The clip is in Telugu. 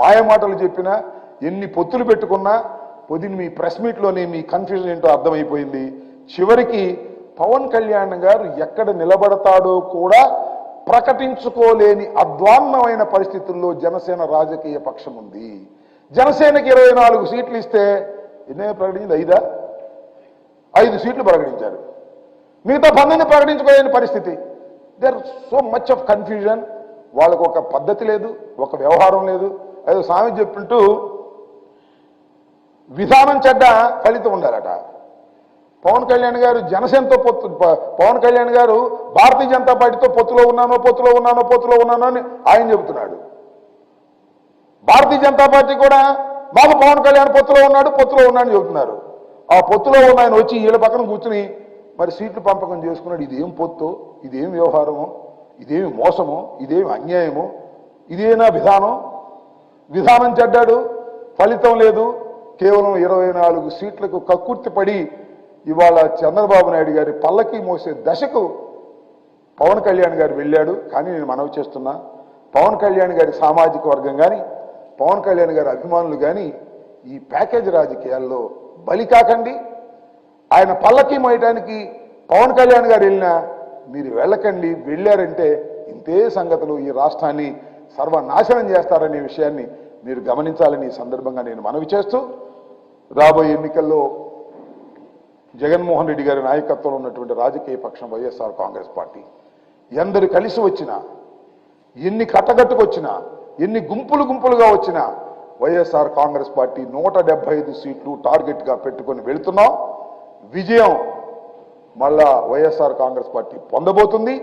మాయమాటలు చెప్పినా ఎన్ని పొత్తులు పెట్టుకున్నా పొద్దున్న మీ ప్రెస్ మీట్లోనే మీ కన్ఫ్యూజన్ ఏంటో అర్థమైపోయింది. చివరికి పవన్ కళ్యాణ్ గారు ఎక్కడ నిలబడతాడో కూడా ప్రకటించుకోలేని అద్వాన్నమైన పరిస్థితుల్లో జనసేన రాజకీయ పక్షం ఉంది. జనసేనకి ఇరవై నాలుగు సీట్లు ఇస్తే ఎన్నే ప్రకటించింది? ఐదా? ఐదు సీట్లు ప్రకటించారు. మిగతా పంతొమ్మిది ప్రకటించుకోలేని పరిస్థితి. There so much of confusion వాళ్ళకు ఒక పద్ధతి లేదు ఒక వ్యవహారం లేదు. ఏదో స్వామి చెప్పింటూ విధానం చెడ్డ ఫలితం ఉండాలట. పవన్ కళ్యాణ్ గారు జనసేనతో పొత్తు పవన్ కళ్యాణ్ గారు భారతీయ జనతా పార్టీతో పొత్తులో ఉన్నానో పొత్తులో ఉన్నానో పొత్తులో ఉన్నానో అని ఆయన చెబుతున్నాడు. భారతీయ జనతా పార్టీ కూడా మాకు పవన్ కళ్యాణ్ పొత్తులో ఉన్నాడు పొత్తులో ఉన్నాడని చెబుతున్నారు. ఆ పొత్తులో ఉన్న ఆయన వచ్చి వీళ్ళ పక్కన కూర్చుని మరి సీట్లు పంపకం చేసుకున్నాడు. ఇదేం పొత్తు? ఇదేం వ్యవహారము? ఇదేమి మోసము? ఇదేమి అన్యాయము? ఇదేనా విధానం? విధానం చెడ్డాడు ఫలితం లేదు. కేవలం ఇరవై నాలుగు సీట్లకు కక్కుర్తి పడి ఇవాళ చంద్రబాబు నాయుడు గారి పల్లకి మోసే దశకు పవన్ కళ్యాణ్ గారు వెళ్ళాడు. కానీ నేను మనవి చేస్తున్నా పవన్ కళ్యాణ్ గారి సామాజిక వర్గం కానీ పవన్ కళ్యాణ్ గారి అభిమానులు కానీ ఈ ప్యాకేజ్ రాజకీయాల్లో బలి కాకండి. ఆయన పల్లకి మోయటానికి పవన్ కళ్యాణ్ గారు వెళ్ళినా మీరు వెళ్ళకండి వెళ్ళారంటే ఇంతే సంగతులు ఈ రాష్ట్రాన్ని సర్వనాశనం చేస్తారనే విషయాన్ని మీరు గమనించాలని ఈ సందర్భంగా నేను మనవి చేస్తూ రాబోయే ఎన్నికల్లో జగన్మోహన్ రెడ్డి గారి నాయకత్వంలో ఉన్నటువంటి రాజకీయ పక్షం వైఎస్ఆర్ కాంగ్రెస్ పార్టీ. ఎందరు కలిసి వచ్చినా ఎన్ని కట్టగట్టుకొచ్చినా ఎన్ని గుంపులు గుంపులుగా వచ్చినా వైఎస్ఆర్ కాంగ్రెస్ పార్టీ నూట ఐదు సీట్లు టార్గెట్గా పెట్టుకొని వెళుతున్నాం. విజయం మళ్ళా వైఎస్ఆర్ కాంగ్రెస్ పార్టీ పొందబోతుంది.